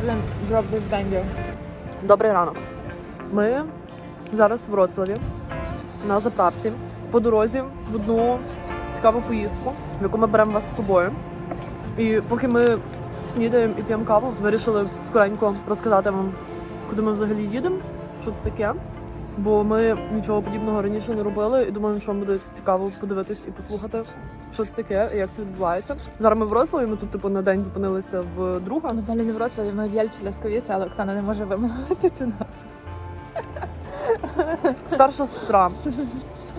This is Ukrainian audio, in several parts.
коли drop this banger. Добрий ранок. Ми зараз в Вроцлаві на заправці по дорозі в одну цікаву поїздку, в яку ми беремо вас з собою. І поки ми снідаємо і п'ємо каву, вирішили скоренько розказати вам, куди ми взагалі їдемо, що це таке. Бо ми нічого подібного раніше не робили і думаємо, що вам буде цікаво подивитись і послухати, що це таке і як це відбувається. Зараз ми в Вроцлаві, ми тут типу на день зупинилися в друга. Ми взагалі не в Вроцлаві, ми в Єльчі Лясковіці, але Оксана не може вимовити цю назву. Старша сестра.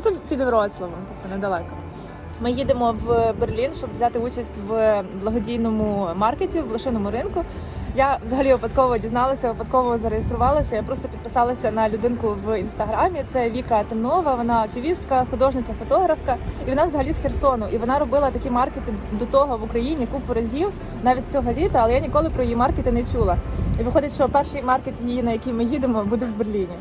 Це під Вроцлавом, тобто недалеко. Ми їдемо в Берлін, щоб взяти участь в благодійному маркеті, в блошиному ринку. Я взагалі випадково дізналася, випадково зареєструвалася. Я просто підписалася на людинку в інстаграмі. Це Віка Темнова, вона активістка, художниця, фотографка, і вона взагалі з Херсону. І вона робила такі маркети до того в Україні купу разів, навіть цього літа, але я ніколи про її маркети не чула. І виходить, що перший маркет її, на який ми їдемо, буде в Берліні.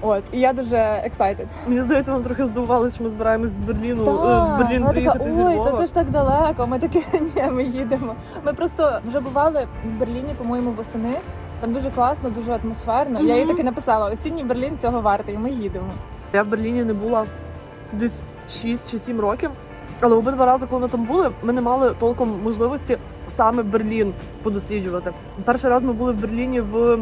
От, і я дуже excited. Мені здається, вам трохи здивувалися, що ми збираємось з Берліну е, в Берлін вона приїхати така, зі ой, Львова. то це ж так далеко. Ми такі, ні, ми їдемо. Ми просто вже бували в Берліні, по-моєму, восени. Там дуже класно, дуже атмосферно. Я їй таки написала: осінній Берлін цього вартий, і ми їдемо. Я в Берліні не була десь 6 чи 7 років. Але обидва рази, коли ми там були, ми не мали толком можливості саме Берлін подосліджувати. Перший раз ми були в Берліні в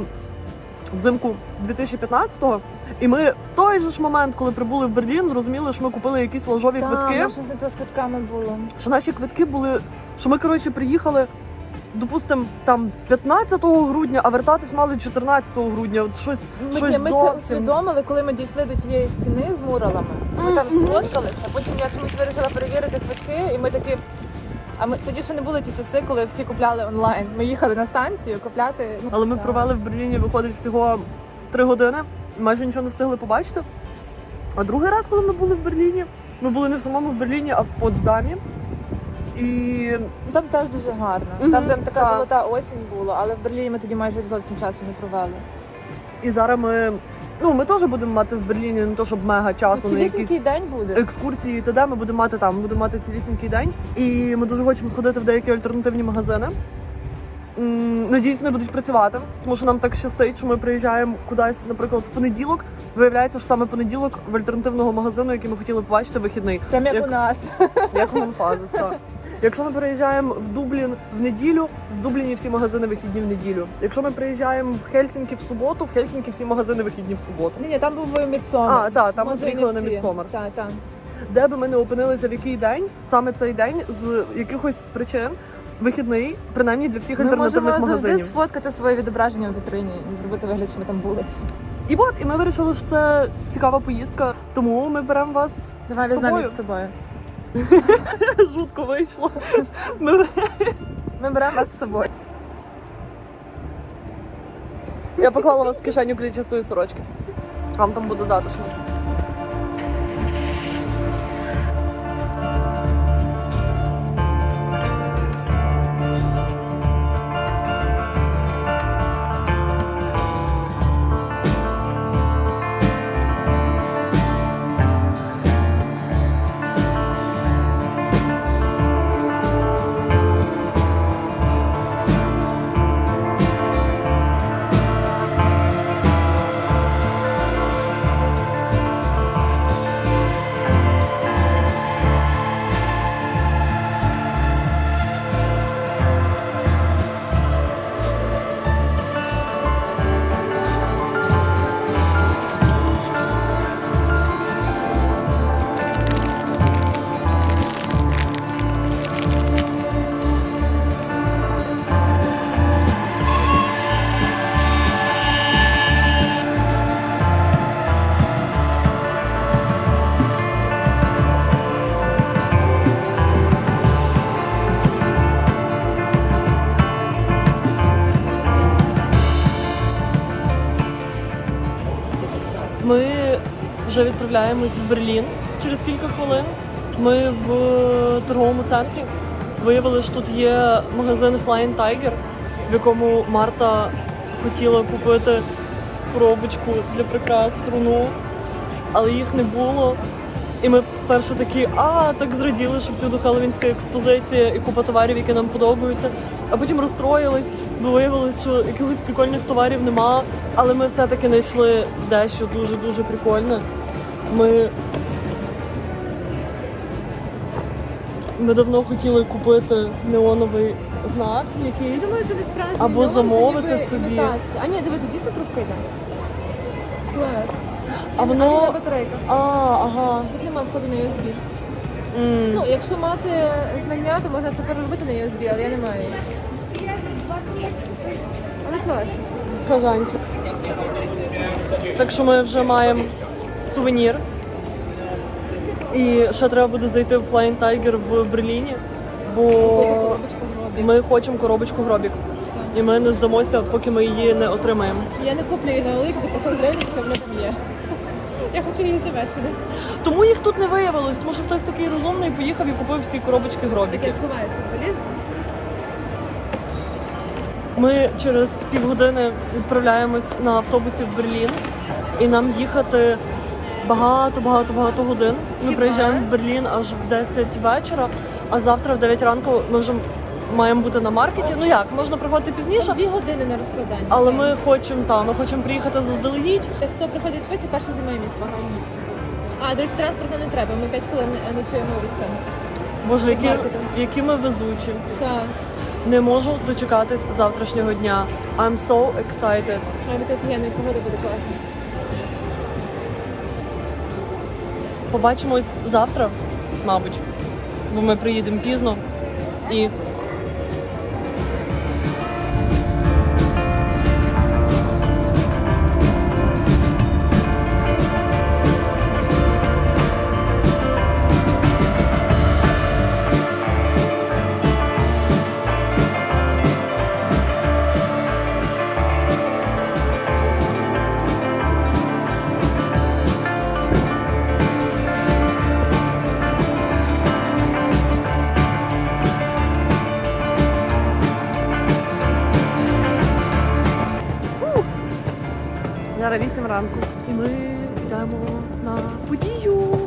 взимку 2015-го, і ми в той же ж момент, коли прибули в Берлін, зрозуміли, що ми купили якісь ложові квитки. Так, щось не то з квитками було. що наші квитки були, що ми коротше приїхали, допустим, там 15 грудня, а вертатись мали 14 грудня. От щось, Ми, щось ми це зовсім. усвідомили, коли ми дійшли до тієї стіни з муралами. Ми там сфоткалися, потім я чомусь вирішила перевірити квитки, і ми такі. А ми тоді ще не були ті часи, коли всі купляли онлайн. Ми їхали на станцію купляти. ну, Але ми так. провели в Берліні, виходить всього 3 години, майже нічого не встигли побачити. А другий раз, коли ми були в Берліні, ми були не в самому в Берліні, а в Потсдамі. І Там теж дуже гарно. Мгм, Там прям така так. золота осінь була, але в Берліні ми тоді майже зовсім часу не провели. І зараз ми. Ну, ми теж будемо мати в Берліні не то, щоб мега часу на якісь Цілісінький день буде. екскурсії і т.д. Ми будемо мати там, ми будемо мати цілісінький день. І ми дуже хочемо сходити в деякі альтернативні магазини. М, Надіюсь, вони будуть працювати, тому що нам так щастить, що ми приїжджаємо кудись, наприклад, в понеділок. Виявляється, що саме понеділок в альтернативного магазину, який ми хотіли побачити, вихідний. Прям як, як- у нас. Як у Монфазис, так. Якщо ми приїжджаємо в Дублін в неділю, в Дубліні всі магазини вихідні в неділю. Якщо ми приїжджаємо в Хельсінкі в суботу, в Хельсінкі всі магазини вихідні в суботу. Ні, ні, там був Мідсомер. А, так, там Може, і не приїхали на всі. Мідсомер. Так, так. де би ми не опинилися в який день, саме цей день з якихось причин вихідний, принаймні для всіх Ми альтернативних можемо завжди магазинів. сфоткати своє відображення в вітрині і зробити вигляд, що ми там були. І от, і ми вирішили, що це цікава поїздка, тому ми беремо вас. Давай З візьмемо собою? їх з собою. Жутко вийшло. Ну, Ми беремо вас з собою. Я поклала вас в кишеню клітчастої сорочки. Вам там буде затишно. Відправляємось в Берлін через кілька хвилин. Ми в торговому центрі виявили, що тут є магазин Flying Tiger, в якому Марта хотіла купити коробочку для прикрас труну, але їх не було. І ми перше такі, а так зраділи, що всюди хеллоуінська експозиція і купа товарів, які нам подобаються. А потім розстроїлись, бо виявилось, що якихось прикольних товарів нема, але ми все-таки знайшли дещо дуже-дуже прикольне. Ми. Ми давно хотіли купити неоновий знак якийсь. Думаю, це не справжній Або неон, замовити це ніби собі. імітація. А ні, диви, тут дійсно трубка йде. Клас. А А він на батарейках. А, ага. Тут немає входу на USB. М. Ну, якщо мати знання, то можна це переробити на USB, але я не маю. Але класно. Кажанчик. Так що ми вже маємо сувенір. І ще треба буде зайти в Flying Tiger в Берліні, бо ми хочемо коробочку гробік. І ми не здамося, поки ми її не отримаємо. Я не куплю її на OLX за 500 гривень, що вона там є. Я хочу її з Німеччини. Тому їх тут не виявилось, тому що хтось такий розумний поїхав і купив всі коробочки Так я гробіків. сховаю цю валізу. Ми через півгодини відправляємось на автобусі в Берлін, і нам їхати багато, багато, багато годин. Ми приїжджаємо з Берлін аж в 10 вечора, а завтра в 9 ранку ми вже маємо бути на маркеті. Ну як, можна приходити пізніше, Дві години на розкладання. але ми хочемо там, ми хочемо приїхати заздалегідь. Хто приходить швидше, перше займає місце. А, до речі, транспорту не треба. Ми 5 хвилин ночуємо від цього. Боже, які, які ми везучі. Так. Не можу дочекатись завтрашнього дня. I'm so excited. Має бути офігенно, і погода буде класна. Побачимось завтра, мабуть, бо ми приїдемо пізно і. Зараз 8 ранку. І ми йдемо на подію.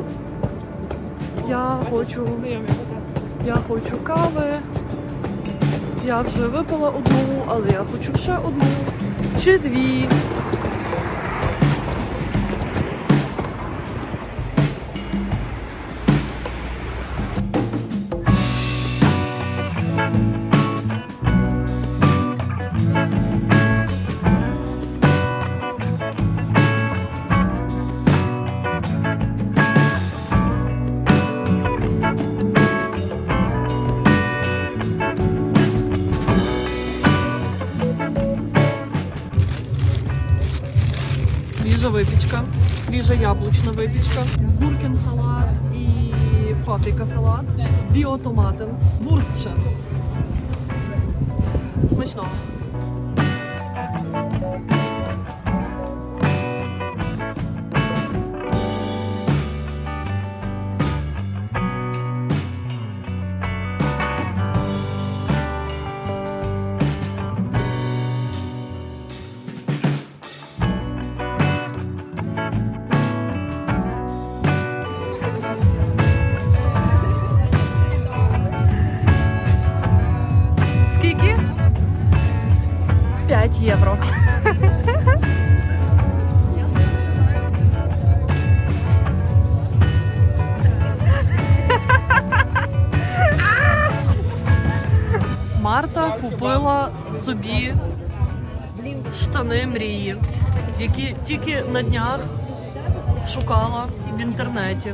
Я хочу, я хочу кави. Я вже випила одну, але я хочу ще одну чи дві. Свіжа яблучна випічка, гуркін салат і паприка салат, біотоматин, вурстша. Смачного. Які тільки на днях шукала в інтернеті.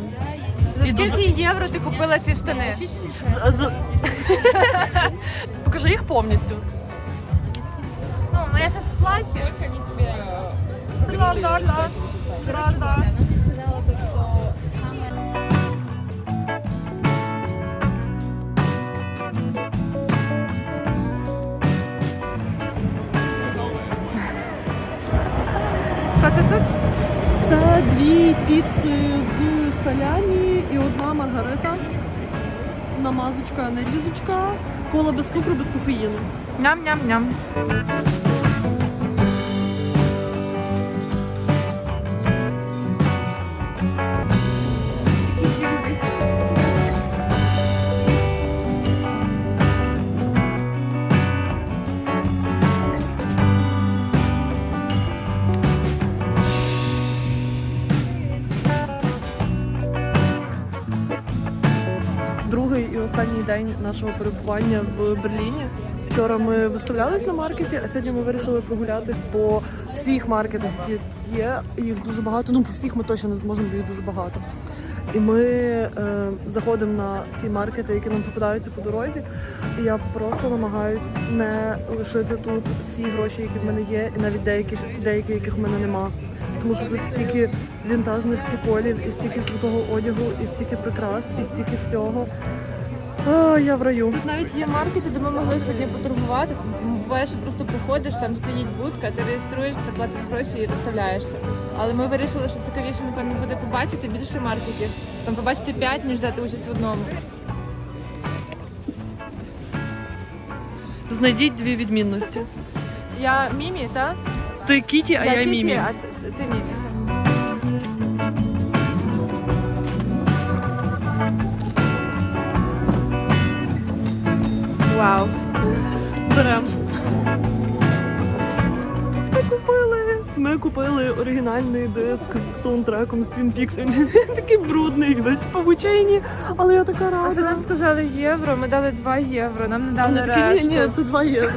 За І скільки євро ти купила ці штани? З- з- Покажи їх повністю. Ну, я зараз в платі. Ла-ла-ла. Ла-ла. Це тут? Це дві піци з салямі і одна маргарита. Намазочка, нарізочка, кола без цукру, без кофеїну. Ням-ням-ням. Нашого перебування в Берліні. Вчора ми виставлялись на маркеті, а сьогодні ми вирішили прогулятись по всіх маркетах, які є. Їх дуже багато. Ну, по всіх ми точно не зможемо, бо їх дуже багато. І ми е, заходимо на всі маркети, які нам попадаються по дорозі. І я просто намагаюсь не лишити тут всі гроші, які в мене є, і навіть деяких деякі, яких в мене нема. Тому що тут стільки вінтажних приколів, і стільки крутого одягу, і стільки прикрас, і стільки всього. А, я в раю. Тут навіть є маркети, де ми могли сьогодні поторгувати. Буває, що просто приходиш, там стоїть будка, ти реєструєшся, платиш гроші і розставляєшся. Але ми вирішили, що цікавіше, напевно, буде побачити більше маркетів. Там побачити п'ять, ніж взяти участь в одному. Знайдіть дві відмінності. Я Мімі, так? Ти Кіті, а я, Мімі. А це, ти Мімі. Uau! Adoramos! Ми купили. Оригінальний диск з саундтреком з Twin Peaks. Він такий брудний, весь в павучині, але я така А що рада. нам сказали євро? Ми дали 2 євро, нам не дали такі, решту. ні, ні, це 2 євро.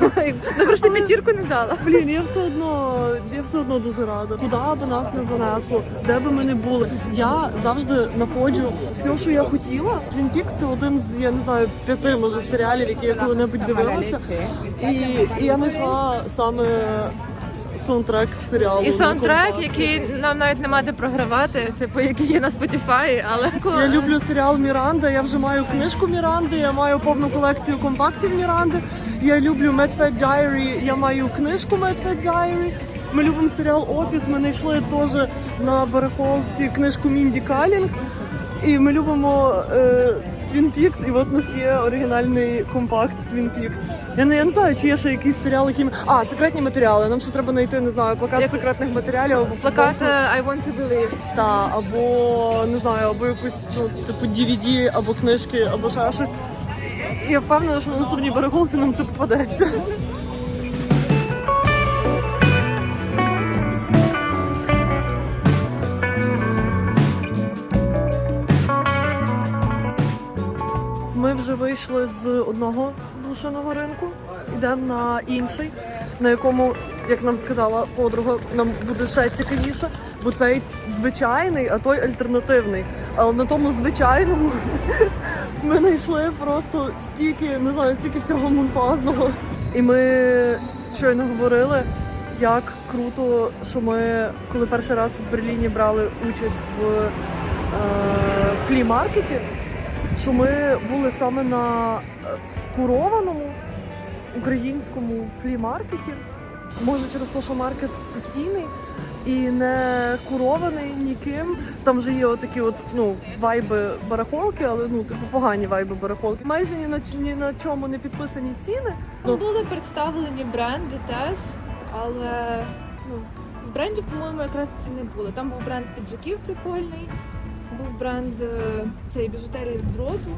Добре, що ти п'ятірку не дала. Блін, я все одно, я все одно дуже рада. Куди би нас не занесло, де би ми не були. Я завжди знаходжу все, що я хотіла. Twin Peaks – це один з я не знаю п'яти може серіалів, які я коли-небудь дивилася. І, і я знайшла саме саундтрек з серіалу. І саундтрек, який нам навіть нема де програвати, типу, який є на Spotify, але Я люблю серіал Міранда. Я вже маю книжку Міранди, я маю повну колекцію компактів Міранди. Я люблю Medfed Diary, я маю книжку Medfed Diary. Ми любимо серіал Офіс. Ми знайшли теж на барахолці книжку Мінді Калінг. І ми любимо е, Twin Peaks, і от у нас є оригінальний компакт Twin Peaks. Я не, я не знаю, чи є ще якийсь серіал, який... А, секретні матеріали. Нам ще треба знайти, не знаю, плакат Як- секретних матеріалів або плакат футболку. е, I want to believe. Та, або не знаю, або якусь ну, типу DVD, або книжки, або ще щось. І я впевнена, що на наступній барахолці нам це попадеться. Вийшли з одного блошиного ринку, йдемо на інший, на якому, як нам сказала подруга, нам буде ще цікавіше, бо цей звичайний, а той альтернативний. Але на тому звичайному ми знайшли просто стільки, не знаю, стільки всього мунфазного. І ми щойно говорили, як круто, що ми, коли перший раз в Берліні брали участь в е, флі-маркеті, що ми були саме на е, курованому українському флі-маркеті. Може через те, що маркет постійний і не курований ніким. Там вже є отакі от ну вайби барахолки, але ну типу погані вайби барахолки. Майже ні на ні на чому не підписані ціни. Там були представлені бренди теж, але ну, в брендів, по-моєму, якраз ці не було. Там був бренд піджаків прикольний, був бренд е, цієї біжутерії з дроту.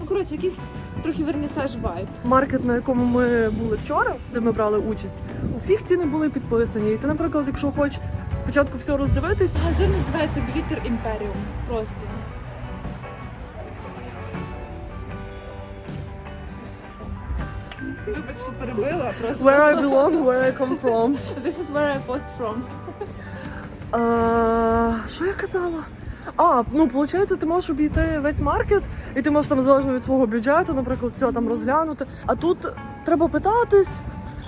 Ну, коротше, якийсь трохи вернісаж вайб. Маркет, на якому ми були вчора, де ми брали участь, у всіх ціни були підписані. І ти, наприклад, якщо хочеш спочатку все роздивитись, Магазин називається Glitter Imperium. Просто. Вибач, що перебила, просто. where I belong, where I come from. This is where I post from. А, Що я казала? А, ну виходить, ти можеш обійти весь маркет, і ти можеш там залежно від свого бюджету, наприклад, все там розглянути. А тут треба питатись.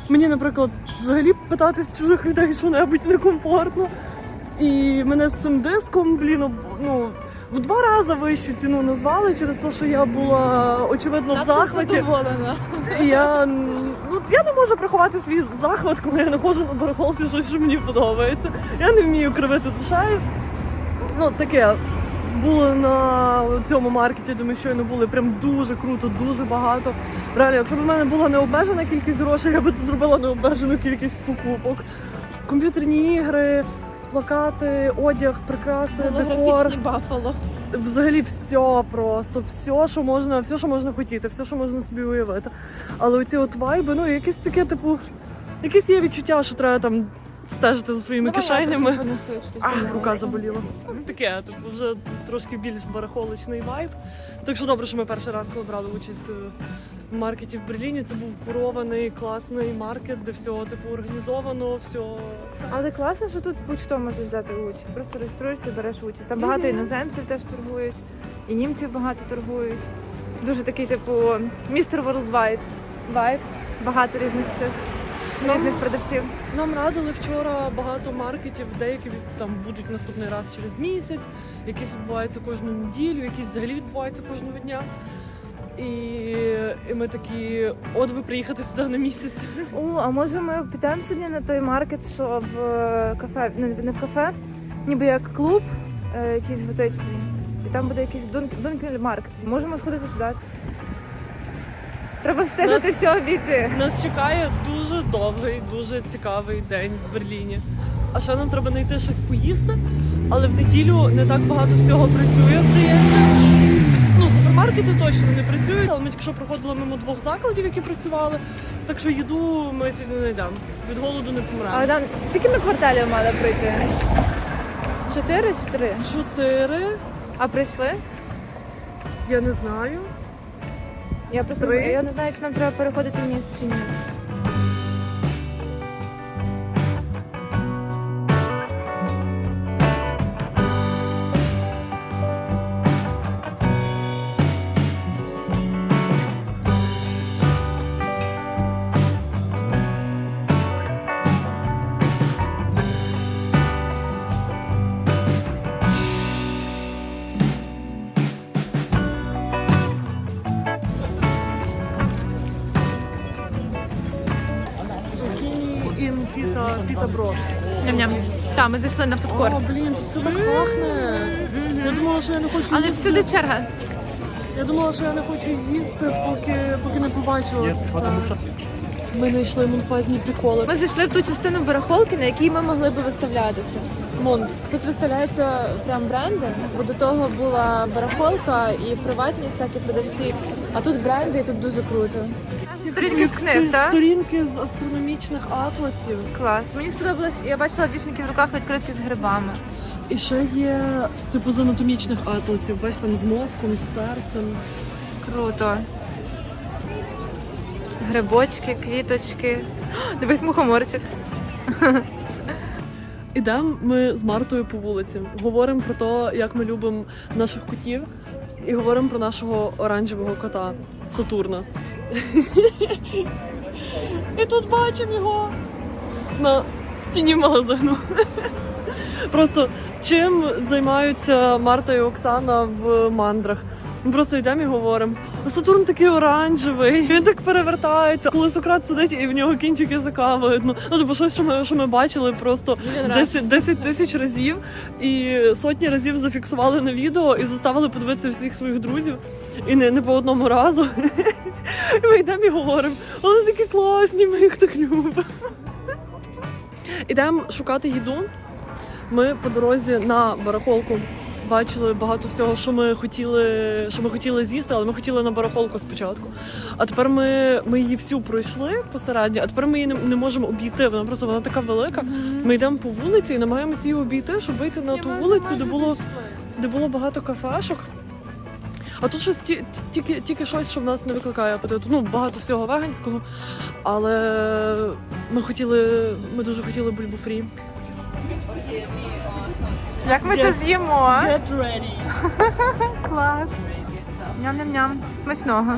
Мені, наприклад, взагалі питатись чужих людей що-небудь некомфортно. І мене з цим диском, блін, ну, в два рази вищу ціну назвали через те, що я була очевидно в захваті. задоволена. Я, ну, я не можу приховати свій захват, коли я знаходжу на барахолці щось, що мені подобається. Я не вмію кривити душею. Ну, таке. Було на цьому маркеті, де ми щойно були, прям дуже круто, дуже багато. Реально, якщо б в мене була необмежена кількість грошей, я би тут зробила необмежену кількість покупок. Комп'ютерні ігри, плакати, одяг, прикраси, декор бафало. взагалі все просто, все, що можна, все, що можна хотіти, все, що можна собі уявити. Але оці от вайби, ну якесь таке, типу, якесь є відчуття, що треба там стежити за своїми Давай кишенями. А, рука заболіла. Таке, типу, вже трошки більш барахоличний вайб. Так що добре, що ми перший раз, коли брали участь е, в маркеті в Берліні, це був курований, класний маркет, де все типу організовано, все. Але класно, що тут будь-хто може взяти участь. Просто реєструєшся береш участь. Там багато іноземців теж торгують, і німців багато торгують. Дуже такий, типу, містер Worldwide вайб. Багато різних цих різних продавців. Нам радили вчора багато маркетів, деякі там будуть наступний раз через місяць, якісь відбуваються кожну неділю, якісь взагалі відбуваються кожного дня. І, і ми такі, от би приїхати сюди на місяць. О, а може ми підемо сьогодні на той маркет, що в е, кафе, не, не в кафе, ніби як клуб е, якийсь готичний. І там буде якийсь дун, дункель маркет. Можемо сходити туди. Треба встигнути все обійти. Нас чекає дуже довгий, дуже цікавий день в Берліні. А ще нам треба знайти щось поїсти, але в неділю не так багато всього працює, здається. Ну, супермаркети точно не працюють, але ми тільки що проходили мимо двох закладів, які працювали. Так що їду ми сьогодні не знайдемо. Від голоду не А помремо. там скільки ми кварталів мали пройти? Чотири чи три? Чотири. А прийшли? Я не знаю. Я просто Три. я не знаю, чи нам треба переходити міст чи ні. Так, ми зайшли на фудкорт. О, блін, тут все так пахне. Я думала, що я не хочу Але їсти. всюди черга. Я думала, що я не хочу їсти, поки, поки не побачила це все. Ми знайшли мунфазні приколи. Ми зайшли в ту частину барахолки, на якій ми могли би виставлятися. Монт. Тут виставляються прям бренди, бо до того була барахолка і приватні всякі продавці. А тут бренди, і тут дуже круто. Сторінки з книг, так? Сторінки з астрономічних атласів. Клас. Мені сподобалось, я бачила в дівчинки в руках відкритки з грибами. І ще є типу з анатомічних атласів, бачиш там з мозком, з серцем. Круто. Грибочки, квіточки. О, Дивись, мухоморчик. Ідемо ми з Мартою по вулиці. Говоримо про те, як ми любимо наших котів, і говоримо про нашого оранжевого кота Сатурна. І тут бачимо його на стіні магазину. Просто чим займаються Марта і Оксана в мандрах. Ми просто йдемо і говоримо. Сатурн такий оранжевий, він так перевертається. Коли Сократ сидить і в нього кінчик язика видно. Ну, тобто щось, що ми, що ми бачили просто 10, 10 тисяч разів і сотні разів зафіксували на відео і заставили подивитися всіх своїх друзів. І не, не по одному разу. І ми йдемо і говоримо, вони такі класні, ми їх так любимо. Ідемо шукати їду. Ми по дорозі на барахолку бачили багато всього, що ми хотіли, що ми хотіли з'їсти, але ми хотіли на барахолку спочатку. А тепер ми, ми її всю пройшли посередньо, а тепер ми її не, не можемо обійти. Вона просто вона така велика. Ми йдемо по вулиці і намагаємося її обійти, щоб вийти на ту вулицю, де було, де було багато кафешок. А тут щось ті- тільки, тільки щось, що в нас не викликає апетиту. Ну, багато всього веганського. Але ми хотіли, ми дуже хотіли бульбу фрі. Як ми це з'їмо? Get ready! Клас. Ням-ням-ням. Смачного.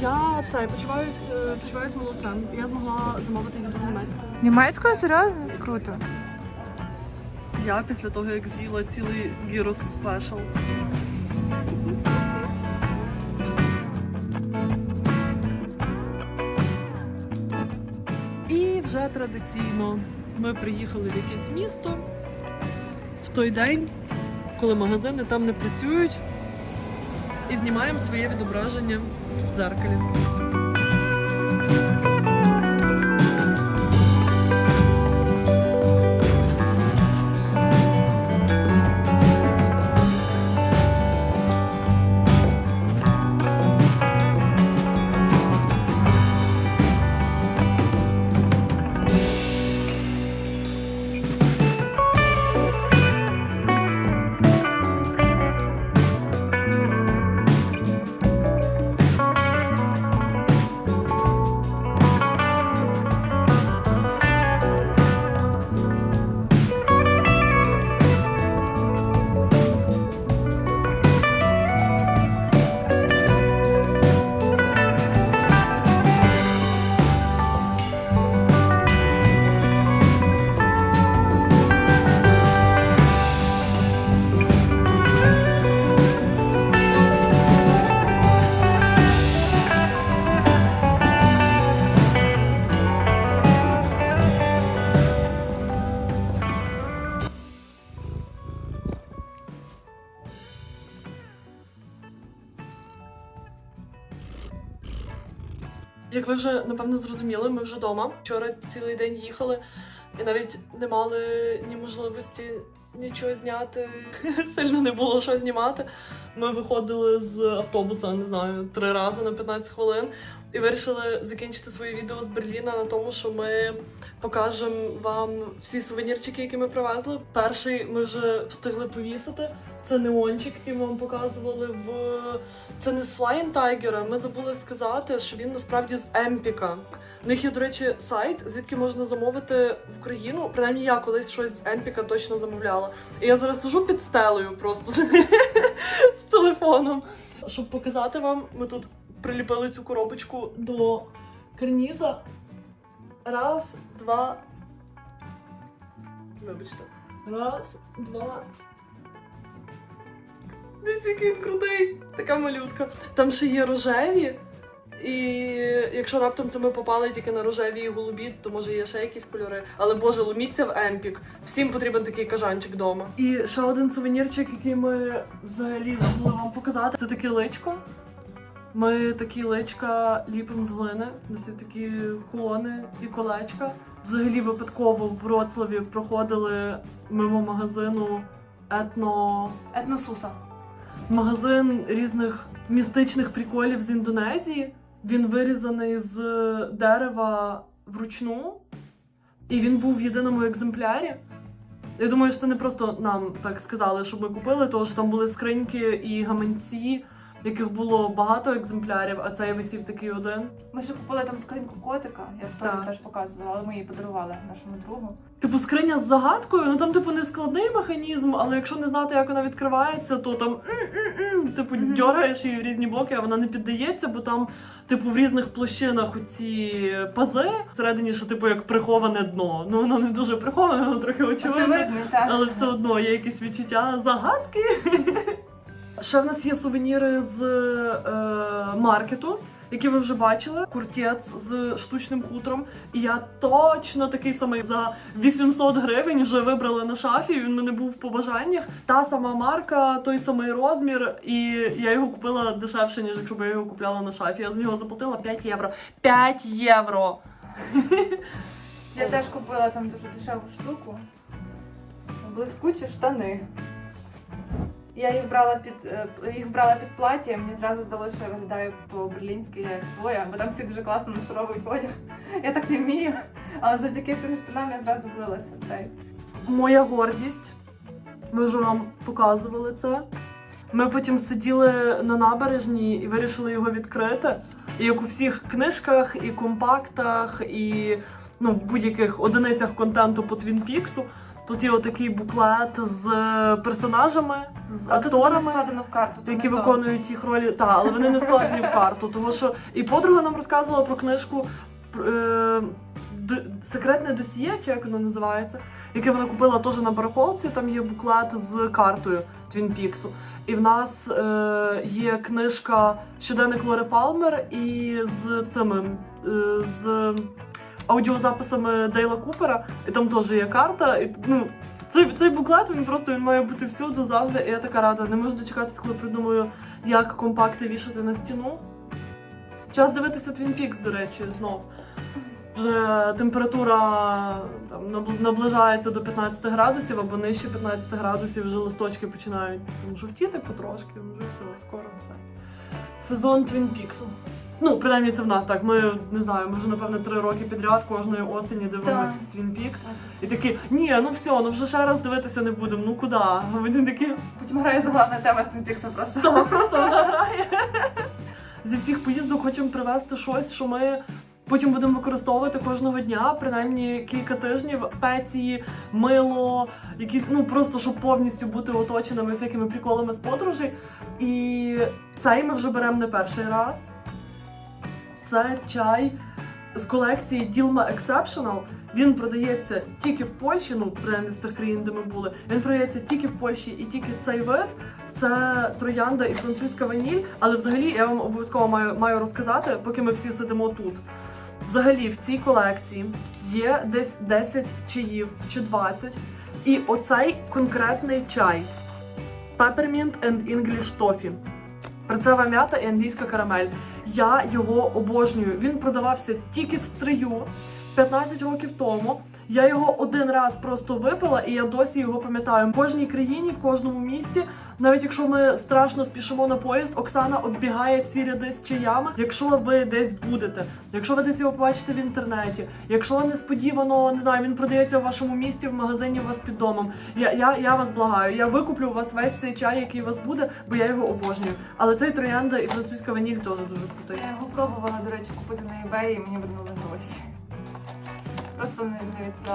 Я це почуваюсь, е, почуваюсь молодцем. Я змогла замовити їду німецькою. Німецькою серйозно? Круто. Я після того, як з'їла цілий гірос спешл. І вже традиційно ми приїхали в якесь місто той день, коли магазини там не працюють, і знімаємо своє відображення в дзеркалі. Вже напевно зрозуміли, ми вже вдома. Вчора цілий день їхали і навіть не мали ні можливості нічого зняти. Сильно не було що знімати. Ми виходили з автобуса, не знаю, три рази на 15 хвилин і вирішили закінчити своє відео з Берліна на тому, що ми покажемо вам всі сувенірчики, які ми привезли. Перший ми вже встигли повісити. Це неончик, який ми вам показували в це не з Flying Tiger. Ми забули сказати, що він насправді з Емпіка. У них є, до речі, сайт, звідки можна замовити в Україну. Принаймні я колись щось з Емпіка точно замовляла. І я зараз сижу під стелею просто з телефоном. Щоб показати вам, ми тут приліпили цю коробочку до карніза. Раз, два. Вибачте. Раз, два. Дивіться, який він крутий. Така малютка. Там ще є рожеві. І якщо раптом це ми попали тільки на рожеві і голубі, то може є ще якісь кольори. Але боже, ломіться в Емпік. Всім потрібен такий кажанчик вдома. І ще один сувенірчик, який ми взагалі забули вам показати. Це таке личко. Ми такі личка ліпимо з глини. Нас такі кулони і колечка. Взагалі випадково в Вроцлаві проходили мимо магазину етно Етносуса. Магазин різних містичних приколів з Індонезії. Він вирізаний з дерева вручну, і він був в єдиному екземплярі. Я думаю, що це не просто нам так сказали, щоб ми купили, тому що там були скриньки і гаманці, яких було багато екземплярів, а цей висів такий один. Ми ще купили там скриньку котика, я в сторіс теж показувала, але ми її подарували нашому другу. Типу, скриня з загадкою, ну там, типу, не складний механізм, але якщо не знати, як вона відкривається, то там типу, Мгм. її в різні боки, а вона не піддається, бо там, типу, в різних площинах оці пази. Всередині ще, типу, як приховане дно. Ну, воно не дуже приховане, воно трохи. Очевидно, так. Але все одно є якісь відчуття загадки. Ще в нас є сувеніри з е, маркету, які ви вже бачили. Куртець з штучним хутром. І я точно такий самий за 800 гривень вже вибрала на шафі. Він мене був в побажаннях. Та сама марка, той самий розмір, і я його купила дешевше, ніж якщо б я його купляла на шафі. Я з нього заплатила 5 євро. 5 євро! Я теж купила там дуже дешеву штуку. Блискучі штани. Я їх брала під е, їх брала під плаття, мені зразу здалося, що я виглядаю по-берлінськи як своя, бо там всі дуже класно нашаровують одяг. Я так не вмію. Але завдяки цим штанам я зразу влилася. Моя гордість. Ми вже вам показували це. Ми потім сиділи на набережній і вирішили його відкрити. І як у всіх книжках, і компактах, і ну, будь-яких одиницях контенту по Твінпіксу. Тут є отакий буклет з персонажами, з А тут акторами складено в карту. то які не то. виконують їх ролі. Та, але вони не складені в карту. Тому що і подруга нам розказувала про книжку е, секретне досьє, чи як воно називається, яке вона купила теж на барахолці. Там є буклет з картою Твін Піксу. І в нас е, є книжка Щоденник Лори Палмер і з цими е, з аудіозаписами Дейла Купера. І там теж є карта. І, ну, цей, цей буклет він просто він має бути всюди завжди. І я така рада. Не можу дочекатися, коли придумаю, як компакти вішати на стіну. Час дивитися Twin Peaks, до речі, знов. Вже температура там, наближається до 15 градусів або нижче 15 градусів, вже листочки починають там, жовтіти потрошки, вже все, скоро все. Сезон Twin Peaks. Ну, принаймні це в нас так. Ми не знаю, ми вже напевне три роки підряд кожної осені дивимося Twin Peaks. І такі, ні, ну все, ну вже ще раз дивитися не будемо, ну куди? А потім такі, Потім грає за головна тема з Твінпіксом просто. та просто вона грає. Зі всіх поїздок хочемо привезти щось, що ми потім будемо використовувати кожного дня, принаймні кілька тижнів. Спеції, мило, якісь, ну просто щоб повністю бути оточеними всякими приколами з подорожей. І цей ми вже беремо не перший раз. Це чай з колекції Dilma Exceptional. Він продається тільки в Польщі, ну принаймні з тих країн, де ми були. Він продається тільки в Польщі і тільки цей вид. Це троянда і французька ваніль. Але взагалі я вам обов'язково маю, маю розказати, поки ми всі сидимо тут. Взагалі, в цій колекції є десь 10 чаїв чи 20. І оцей конкретний чай Peppermint and English Toffee. Перцева м'ята і англійська карамель. Я його обожнюю. Він продавався тільки в стрию 15 років тому. Я його один раз просто випила, і я досі його пам'ятаю. В кожній країні, в кожному місті, навіть якщо ми страшно спішимо на поїзд, Оксана оббігає всі ряди з чаями. Якщо ви десь будете, якщо ви десь його побачите в інтернеті, якщо несподівано не знаю, він продається в вашому місті в магазині у вас під домом. Я, я, я вас благаю, я викуплю у вас весь цей чай, який у вас буде, бо я його обожнюю. Але цей троянда і французька ваніль теж дуже крутий. Я його пробувала, до речі, купити на eBay і мені вернули гроші.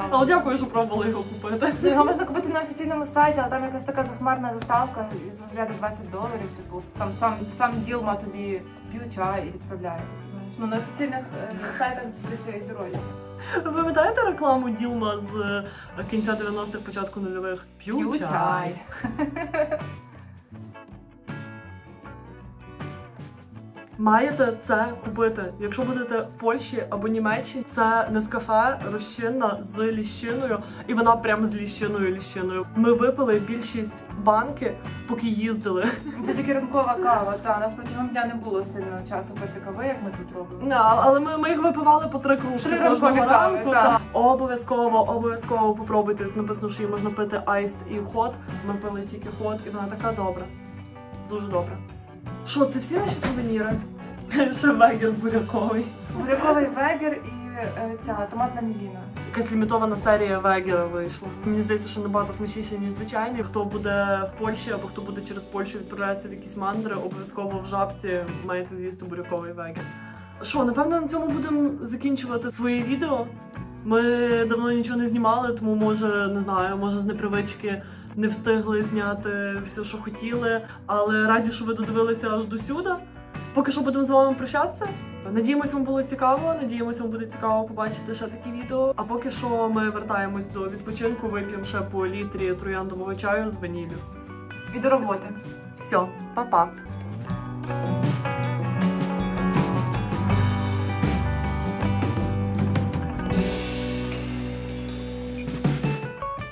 Але дякую, що пробували його купити. Ну, його можна купити на офіційному сайті, але там якась така захмарна доставка із розряду 20 доларів. Типу, там сам сам Ділма тобі п'ю чай і відправляє. Ну на офіційних е, сайтах зазвичай дорожче. Ви пам'ятаєте рекламу Ділма з е, кінця 90-х, початку нульових? П'ю, чай. Маєте це купити. Якщо будете в Польщі або Німеччині, це Нескафе розчинна з ліщиною, і вона прям з ліщиною ліщиною. Ми випили більшість банки, поки їздили. Це тільки ранкова кава. Та нас протягом дня не було сильного часу пити кави, як ми тут робимо. Не, але ми, ми їх випивали по три кружки Три кожного ранкові кави, ранку. так. та. Обов'язково, обов'язково попробуйте. Тут написано, що її можна пити айст і хот. Ми пили тільки хот, і вона така добра. Дуже добра. Що, це всі наші сувеніри? Ще вегер буряковий. Буряковий вегер і е, ця томатна мівіна. Якась лімітована серія вегера вийшла. Мені здається, що набагато смачніше, ніж звичайний. Хто буде в Польщі або хто буде через Польщу відправлятися в якісь мандри, обов'язково в жабці маєте з'їсти буряковий вегер. Що, напевно, на цьому будемо закінчувати своє відео. Ми давно нічого не знімали, тому може, не знаю, може з непривички не встигли зняти все, що хотіли. Але раді, що ви додивилися аж до сюди. Поки що будемо з вами прощатися. Надіємось, вам було цікаво. Надіємось, вам буде цікаво побачити ще такі відео. А поки що ми вертаємось до відпочинку, вип'ємо ще по літрі трояндового чаю з ваніллю. І до роботи. Все, па-па.